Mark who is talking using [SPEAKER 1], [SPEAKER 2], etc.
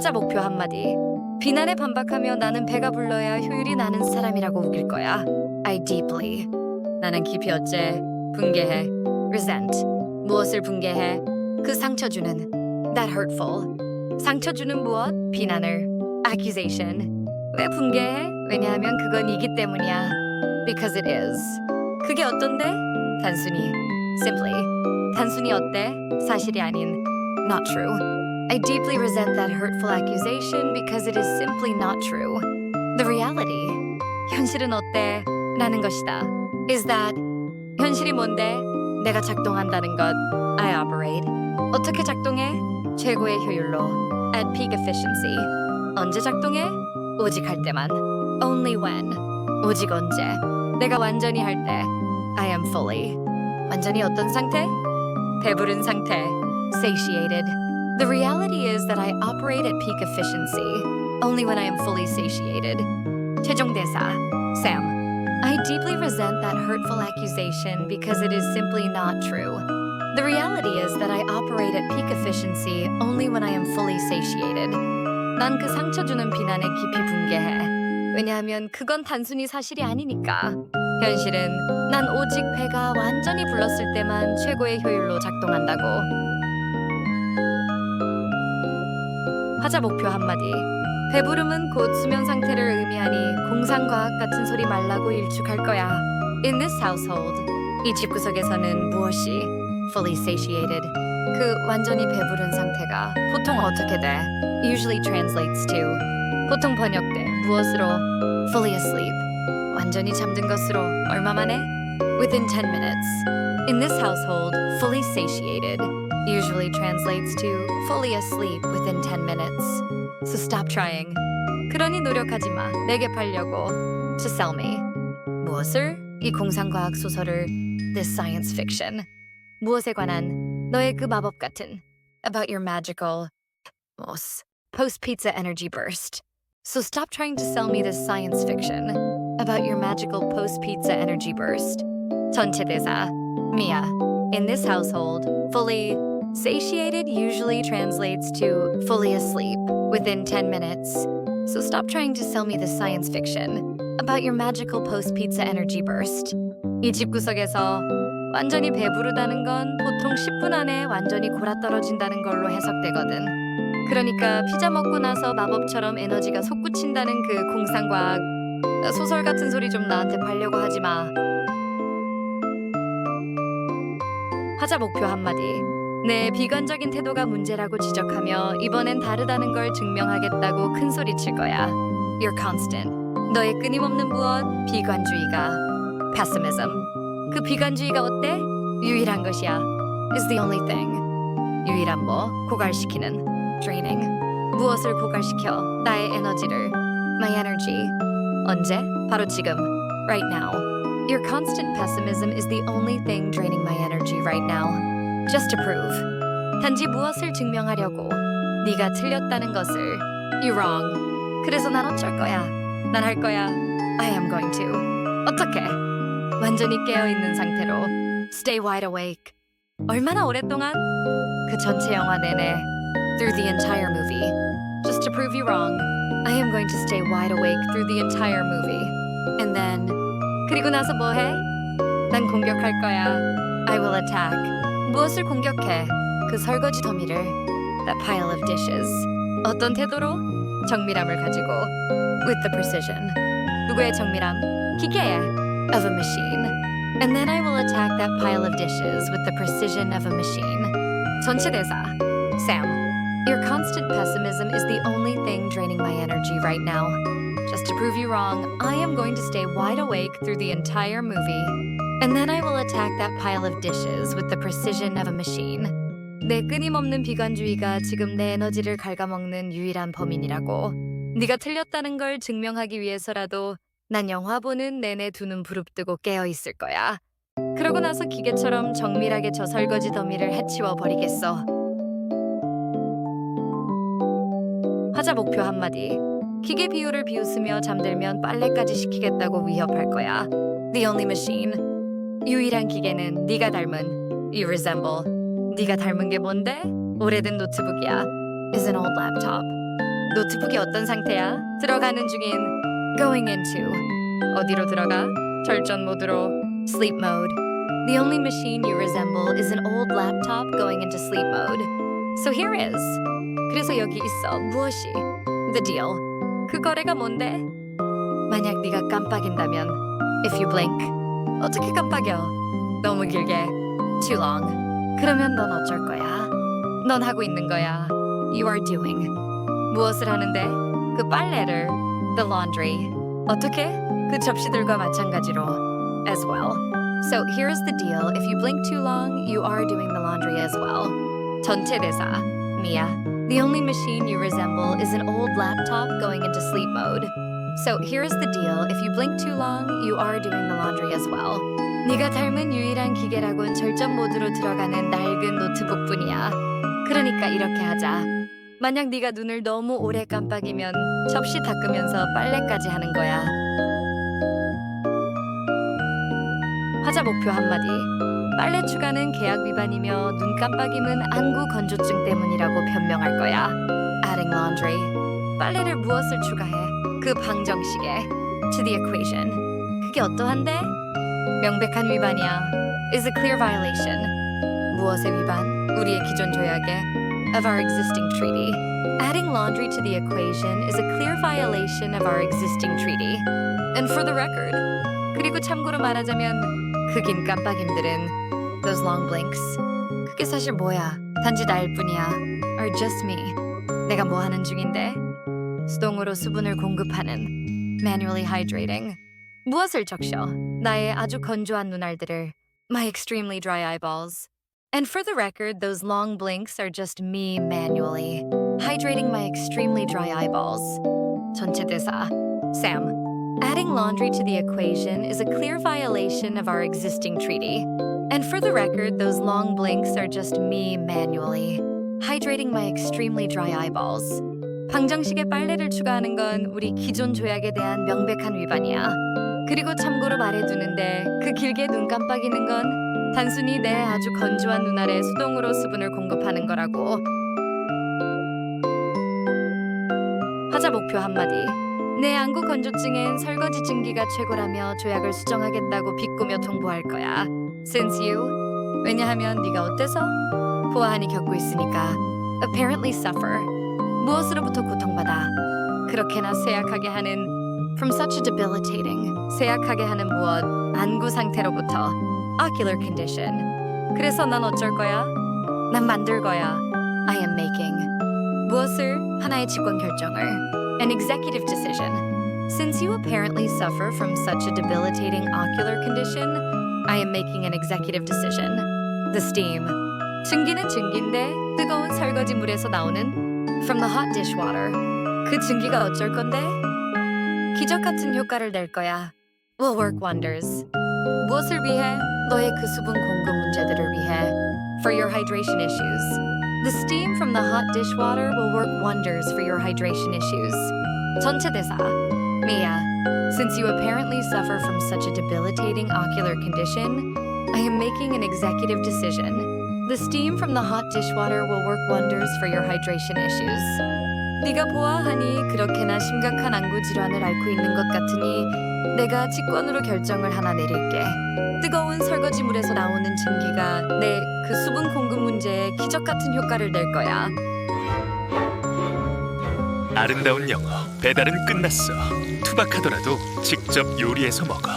[SPEAKER 1] 화자 목표 한마디. 비난에 반박하며 나는 배가 불러야 효율이 나는 사람이라고 우길 거야. I deeply. 나는 깊이 어째 분개해. resent. 무엇을 분개해? 그 상처 주는 that hurtful. 상처 주는 무엇? 비난을 accusation. 왜 분개해? 왜냐하면 그건 이기 때문이야. Because it is. 그게 어떤데? 단순히 simply. 단순히 어때? 사실이 아닌 not true. I deeply resent that hurtful accusation because it is simply not true. The reality. 현실은 어때? 라는 것이다. Is that 현실이 뭔데? 내가 작동한다는 것. I operate. 어떻게 작동해? 최고의 효율로. At peak efficiency. 언제 작동해? 오직 할 때만. Only when. 오직 언제. 내가 완전히 할 때. I am fully. 완전히 어떤 상태? 배부른 상태. Satiated. The reality is that I operate at peak efficiency only when I am fully satiated. 최종 대사. Sam. I deeply resent that hurtful accusation because it is simply not true. The reality is that I operate at peak efficiency only when I am fully satiated. 난 그 상처 주는 비난에 깊이 분개해. 왜냐하면 그건 단순히 사실이 아니니까. 현실은 난 오직 배가 완전히 불렀을 때만 최고의 효율로 작동한다고. 화자 목표 한마디. 배부름은 곧 수면 상태를 의미하니 공상과학 같은 소리 말라고 일축할 거야. In this household, 이 집구석에서는 무엇이 fully satiated 그 완전히 배부른 상태가 보통 어떻게 돼? Usually translates to 보통 번역돼 무엇으로 fully asleep 완전히 잠든 것으로 얼마 만에 within 10 minutes. In this household, fully satiated usually translates to fully asleep within 10 minutes. So stop trying. 그러니 노력하지 마. 내게 팔려고. To sell me. 무엇을? 이 공상과학 소설을 This science fiction. 무엇에 관한 너의 그 마법 같은 About your magical 뭐스 post pizza energy burst. So stop trying to sell me this science fiction about your magical post pizza energy burst. 전체 대사 Mia. In this household, fully satiated usually translates to fully asleep within 10 minutes. So stop trying to sell me this science fiction about your magical post pizza energy burst. 이 집구석에서 완전히 배부르다는 건 보통 10분 안에 완전히 골아떨어진다는 걸로 해석되거든. 그러니까 피자 먹고 나서 마법처럼 에너지가 솟구친다는 그 공상과학 소설 같은 소리 좀 나한테 팔려고 하지 마. 화자 목표 한마디. 내 비관적인 태도가 문제라고 지적하며 이번엔 다르다는 걸 증명하겠다고 큰 소리 칠 거야. You're constant. 너의 끊임없는 무엇? 비관주의가. Pessimism. 그 비관주의가 어때? 유일한 것이야. Is the only thing. 유일한 뭐? 고갈시키는. Draining. 무엇을 고갈시켜? 나의 에너지를. My energy. 언제? 바로 지금. Right now. Your constant pessimism is the only thing draining my energy right now. Just to prove. 단지 무엇을 증명하려고. 네가 틀렸다는 것을. You're wrong. 그래서 난 어쩔 거야. 난 할 거야. I am going to. 어떻게? 완전히 깨어 있는 상태로. Stay wide awake. 얼마나 오랫동안? 그 전체 영화 내내. Through the entire movie. Just to prove you wrong. I am going to stay wide awake through the entire movie. And then 그리고 나서 뭐 해? 난 공격할 거야. I will attack. 무엇을 공격해? 그 설거지 더미를. That pile of dishes. 어떤 태도로? 정밀함을 가지고. With the precision. 누구의 정밀함? 기계의. Of a machine. And then I will attack that pile of dishes with the precision of a machine. 전체 대사. Sam. Your constant pessimism is the only thing draining my energy right now. Just to prove you wrong, I am going to stay wide awake through the entire movie. And then I will attack that pile of dishes with the precision of a machine. 내 끊임없는 비관주의가 지금 내 에너지를 갉아먹는 유일한 범인이라고. 네가 틀렸다는 걸 증명하기 위해서라도 난 영화 보는 내내 두 눈 부릅뜨고 깨어 있을 거야. 그러고 나서 기계처럼 정밀하게 저 설거지 더미를 해치워 버리겠어. 화자 목표 한마디. 기계 비율을 비웃으며 잠들면 빨래까지 시키겠다고 위협할 거야. The only machine. 유일한 기계는 네가 닮은 You resemble. 네가 닮은 게 뭔데? 오래된 노트북이야. Is an old laptop. 노트북이 어떤 상태야? 들어가는 중인 going into 어디로 들어가? 절전 모드로 sleep mode. The only machine you resemble is an old laptop going into sleep mode. So here is. 그래서 여기 있어. 무엇이? The deal. 그 거래가 뭔데? 만약 네가 깜빡인다면 if you blink 어떻게 깜빡여? 너무 길게 too long. 그러면 넌 어쩔 거야? 넌 하고 있는 거야. You are doing. 무엇을 하는데? 그 빨래를 the laundry. 어떻게? 그 접시들과 마찬가지로 as well. So here's the deal. If you blink too long, you are doing the laundry as well. 전체 대사. Mia. The only machine you resemble is an old laptop going into sleep mode. So here's the deal. If you blink too long, you are doing the laundry as well. 네가 닮은 유일한 기계라곤 절전 모드로 들어가는 낡은 노트북뿐이야. 그러니까 이렇게 하자. 만약 네가 눈을 너무 오래 깜빡이면 접시 닦으면서 빨래까지 하는 거야. 화자 목표 한마디. 빨래 추가는 계약 위반이며 눈 깜빡임은 안구 건조증 때문이라고 변명할 거야. Adding laundry. 빨래를 무엇을 추가해? 그 방정식에. To the equation. 그게 어떠한데? 명백한 위반이야. Is a clear violation. 무엇의 위반? 우리의 기존 조약에. Of our existing treaty. Adding laundry to the equation is a clear violation of our existing treaty. And for the record. 그리고 참고로 말하자면 그 긴 깜빡임들은 those long blinks. 그게 사실 뭐야? 단지 나일 뿐이야. Are just me. 내가 뭐 하는 중인데? 수동으로 수분을 공급하는 manually hydrating. 무엇을 적셔? 나의 아주 건조한 눈알들을 my extremely dry eyeballs. And for the record, those long blinks are just me manually hydrating my extremely dry eyeballs. 전체 대사. Sam. Adding laundry to the equation is a clear violation of our existing treaty. And for the record, those long blinks are just me manually hydrating my extremely dry eyeballs. 방정식에 빨래를 추가하는 건 우리 기존 조약에 대한 명백한 위반이야. 그리고 참고로 말해두는데 그 길게 눈 깜빡이는 건 단순히 내 아주 건조한 눈알에 수동으로 수분을 공급하는 거라고. 화자 목표 한마디. 내 안구 건조증엔 설거지 증기가 최고라며 조약을 수정하겠다고 비꼬며 통보할 거야. Since. 왜냐하면 네가 어때서? 보아하니 겪고 있으니까. Apparently suffer. 무엇으로부터 고통받아. 그렇게나 쇠약하게 하는 from such a debilitating 쇠약하게 하는 무엇 안구 상태로부터 ocular condition. 그래서 난 어쩔 거야? 난 만들 거야. I am making. 무엇을 하나의 직권 결정을 an executive decision. Since you apparently suffer from such a debilitating ocular condition, I am making an executive decision. The steam. 증기는 증기인데 뜨거운 설거지 물에서 나오는 from the hot dishwater. 그 증기가 어쩔 건데? 기적 같은 효과를 낼 거야. Will work wonders. 무엇을 위해? 너의 그 수분 공급 문제들을 위해. For your hydration issues. The steam from the hot dishwater will work wonders for your hydration issues. 전체 대사. Mia, since you apparently suffer from such a debilitating ocular condition, I am making an executive decision. The steam from the hot dishwater will work wonders for your hydration issues. 네가 보아하니 그렇게나 심각한 안구 질환을 앓고 있는 것 같으니 내가 직권으로 결정을 하나 내릴게. 뜨거운 설거지 물에서 나오는 증기가 내 그 수분 공급 문제에 기적 같은 효과를 낼 거야.
[SPEAKER 2] 아름다운 영어 배달은 끝났어 투박하더라도 직접 요리해서 먹어